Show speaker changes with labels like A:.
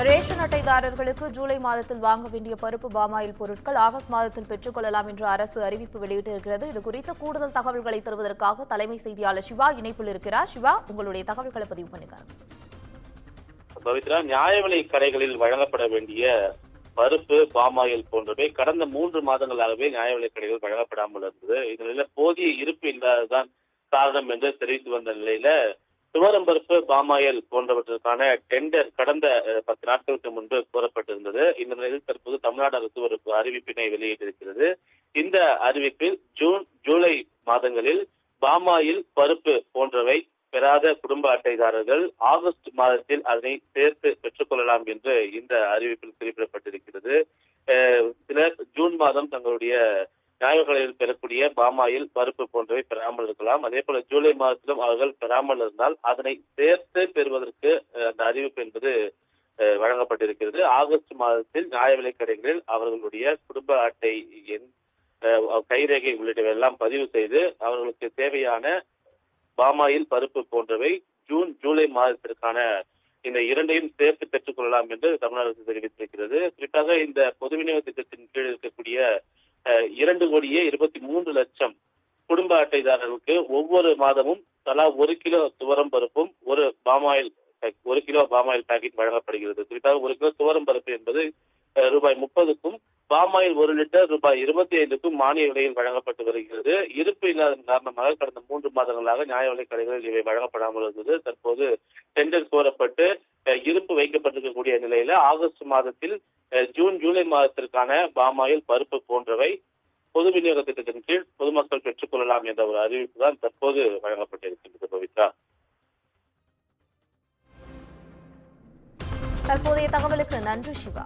A: Ration அட்டைதாரர்களுக்கு ஜூலை மாதத்தில் வாங்க வேண்டிய பருப்பு பாமாயில் பொருட்கள் ஆகஸ்ட் மாதத்தில் பெற்றுக் கொள்ளலாம் என்று அரசு அறிவிப்பு வெளியிட்டிருக்கிறது. இது குறித்த கூடுதல் தகவல்களை தருவதற்காக தலைமை செய்தியாளர் சிவா இணைப்பில் இருக்கிறார். சிவா உங்களுடைய தகவல்களை பதிவு பண்ணுங்க
B: பவித்ரா நியாய விலை கடைகளில் வழங்கப்பட வேண்டிய பருப்பு பாமாயில் போன்றவை கடந்த மூன்று மாதங்களாகவே நியாய விலை கடைகள் வழங்கப்படாமல் இருந்தது. இதனால போதிய இருப்பு இல்லாததான் காரணம் என்று தெரிவித்து வந்த நிலையில துவரம் பருப்பு பாமாயில் போன்றவற்றுக்கான டெண்டர் கடந்த பத்து நாட்களுக்கு முன்பு கோரப்பட்டிருந்தது. இந்த நிலையில் தற்போது தமிழ்நாடு அரசு ஒரு அறிவிப்பினை வெளியிட்டிருக்கிறது. இந்த அறிவிப்பில் ஜூன் ஜூலை மாதங்களில் பாமாயில் பருப்பு போன்றவை பெறாத குடும்ப அட்டைதாரர்கள் ஆகஸ்ட் மாதத்தில் அதனை சேர்த்து பெற்றுக்கொள்ளலாம் என்று இந்த அறிவிப்பில் குறிப்பிடப்பட்டிருக்கிறது. சிலர் ஜூன் மாதம் தங்களுடைய நியாயங்களில் பெறக்கூடிய பாமாயில் பருப்பு போன்றவை பெறாமல் இருக்கலாம். அதே போல ஜூலை மாதத்திலும் அவர்கள் பெறாமல் இருந்தால் அதனை சேர்த்து பெறுவதற்கு அந்த அறிவிப்பு என்பது வழங்கப்பட்டிருக்கிறது. ஆகஸ்ட் மாதத்தில் நியாய விலை கடைகளில் அவர்களுடைய குடும்ப அட்டை எண் கைரேகை உள்ளிட்டவை எல்லாம் பதிவு செய்து அவர்களுக்கு தேவையான பாமாயில் பருப்பு போன்றவை ஜூன் ஜூலை மாதத்திற்கான இந்த இரண்டையும் சேர்த்து பெற்றுக் கொள்ளலாம் என்று தமிழ்நாடு அரசு தெரிவித்திருக்கிறது. குறிப்பாக இந்த பொது விநியோக திட்டத்தின் கீழ் இருக்கக்கூடிய இரண்டு கோடியே இருபத்தி மூன்று லட்சம் குடும்ப அட்டைதாரர்களுக்கு ஒவ்வொரு மாதமும் தலா ஒரு கிலோ துவரம் பருப்பும் ஒரு பாமாயில் ஒரு கிலோ பாமாயில் பாக்கெட் வழங்கப்படுகிறது. குறிப்பாக ஒரு கிலோ துவரம் பருப்பு என்பது ரூபாய் முப்பதுக்கும் பாமாயில் ஒரு லிட்டர் ரூபாய் இருபத்தி ஐந்துக்கும் மானிய விலையில் வழங்கப்பட்டு வருகிறது. இருப்பு இல்லாத காரணமாக கடந்த மூன்று மாதங்களாக நியாய விலை கடைகளில் இவை வழங்கப்படாமல் இருந்தது. தற்போது டெண்டர் கோரப்பட்டு இருப்பு வைக்கப்பட்டிருக்கக்கூடிய நிலையில ஆகஸ்ட் மாதத்தில் ஜூன் ஜூலை மாதத்திற்கான பாமாயில் பருப்பு போன்றவை பொது விநியோக திட்டத்தின் கீழ் பொதுமக்கள் பெற்றுக்கொள்ளலாம் என்ற ஒரு அறிவிப்பு தான் தற்போது வழங்கப்பட்டிருக்கின்றது பவித்ரா.
A: தற்போதைய தகவலுக்கு நன்றி சிவா.